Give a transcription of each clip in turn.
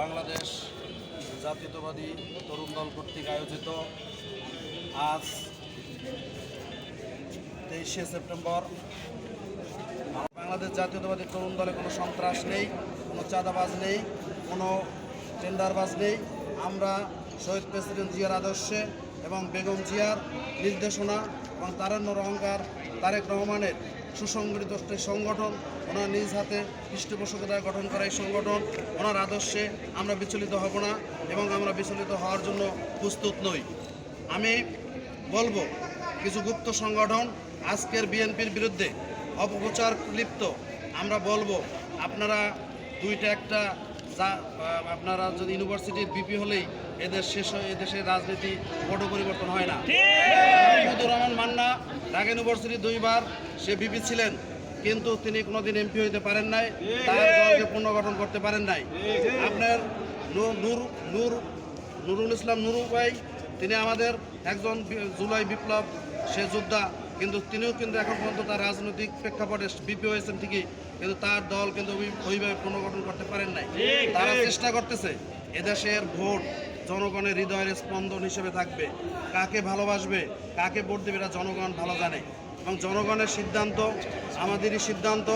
বাংলাদেশ জাতীয়তাবাদী তরুণ দল কর্তৃক আয়োজিত আজ তেইশে সেপ্টেম্বর। বাংলাদেশ জাতীয়তাবাদী তরুণ দলে কোনো সন্ত্রাস নেই, কোনো চাঁদাবাজ নেই, কোনো টেন্ডারবাজ নেই। আমরা শহীদ প্রেসিডেন্ট জিয়ার আদর্শে এবং বেগম জিয়ার নির্দেশনা এবং তারেন্দ্র অহংকার তারেক রহমানের সুসংগঠিত সংগঠন। ওনার নিজ হাতে পৃষ্ঠপোষকতায় গঠন করা এই সংগঠন। ওনার আদর্শে আমরা বিচলিত হব না এবং আমরা বিচলিত হওয়ার জন্য প্রস্তুত নই। আমি বলব, কিছু গুপ্ত সংগঠন আজকের বিএনপির বিরুদ্ধে অপপ্রচার লিপ্ত। আমরা বলব, আপনারা দুইটা একটা যা আপনারা যদি ইউনিভার্সিটির বিপি হলেই এদের শেষ এদেশের রাজনীতি বড় পরিবর্তন হয় না। ঢাকা ইউনিভার্সিটি দুইবার সে বিপি ছিলেন কিন্তু তিনি কোনোদিন এমপি হইতে পারেন নাই তার দলকে পুনর্গঠন করতে পারেন নাই। আপনার নূর নূর নূর নুরুল ইসলাম নুরু ভাই তিনি আমাদের একজন জুলাই বিপ্লব সে যোদ্ধা কিন্তু তিনিও কিন্তু এখন পর্যন্ত তার রাজনৈতিক প্রেক্ষাপটে বিপি হয়েছেন ঠিকই কিন্তু তার দল কিন্তু ওই- ওইভাবে পুনর্গঠন করতে পারেন নাই। তারা চেষ্টা করতেছে এদেশের ভোট জনগণের হৃদয়ের স্পন্দন হিসেবে থাকবে। কাকে ভালোবাসবে, কাকে ভোট দেবে এটা জনগণ ভালো জানে। এবং জনগণের সিদ্ধান্ত, আমাদেরই সিদ্ধান্ত,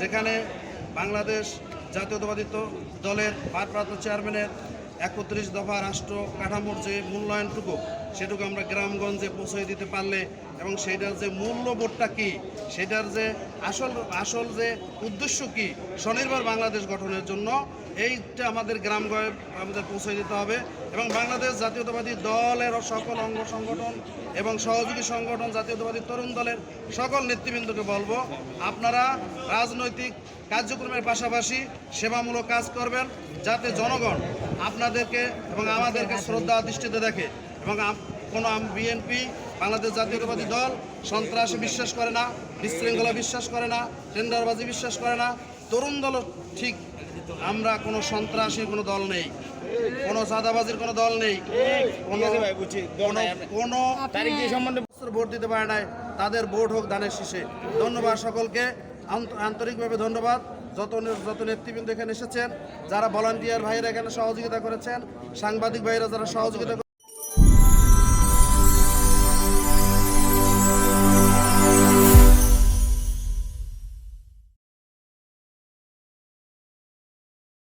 যেখানে বাংলাদেশ জাতীয়তাবাদী দলের ভারপ্রাপ্ত চেয়ারম্যানের একত্রিশ দফা রাষ্ট্র কাঠামোর যে মূল্যায়নটুকু সেটুকু আমরা গ্রামগঞ্জে পৌঁছে দিতে পারলে এবং সেটার যে মূল্যবোধটা কি, সেটার যে আসল আসল যে উদ্দেশ্য কি, স্বনির্ভর বাংলাদেশ গঠনের জন্য এইটা আমাদের গ্রামগঞ্জে, আমাদের পৌঁছে দিতে হবে এবং বাংলাদেশ জাতীয়তাবাদী দলের সকল অঙ্গ সংগঠন এবং সহযোগী সংগঠন, জাতীয়তাবাদী তরুণ দলের সকল নেতৃবৃন্দকে বলব, আপনারা রাজনৈতিক কার্যক্রমের পাশাপাশি সেবামূলক কাজ করবেন যাতে জনগণ আপনাদেরকে এবং আমাদেরকে শ্রদ্ধা দৃষ্টিতে দেখে। এবং আম- কোনো বিএনপি বাংলাদেশ জাতীয়তাবাদী দল সন্ত্রাসে বিশ্বাস করে না বিশৃঙ্খলা বিশ্বাস করে না টেন্ডারবাজি বিশ্বাস করে না। তরুণ দলও ঠিক আমরা কোনো সন্ত্রাসী কোনো দল নেই কোনো চাঁদাবাজির কোনো দল নেই কোনো কোনো- কোনো বছর ভোট দিতে পারে নাই তাদের ভোট হোক দানের শীষে। ধন্যবাদ সকলকে আন্তরিকভাবে ধন্যবাদ। যত নে- যত নেতৃবৃন্দ এখানে এসেছেন যারা ভলান্টিয়ার ভাইয়েরা এখানে সহযোগিতা করেছেন সাংবাদিক ভাইয়েরা যারা সহযোগিতা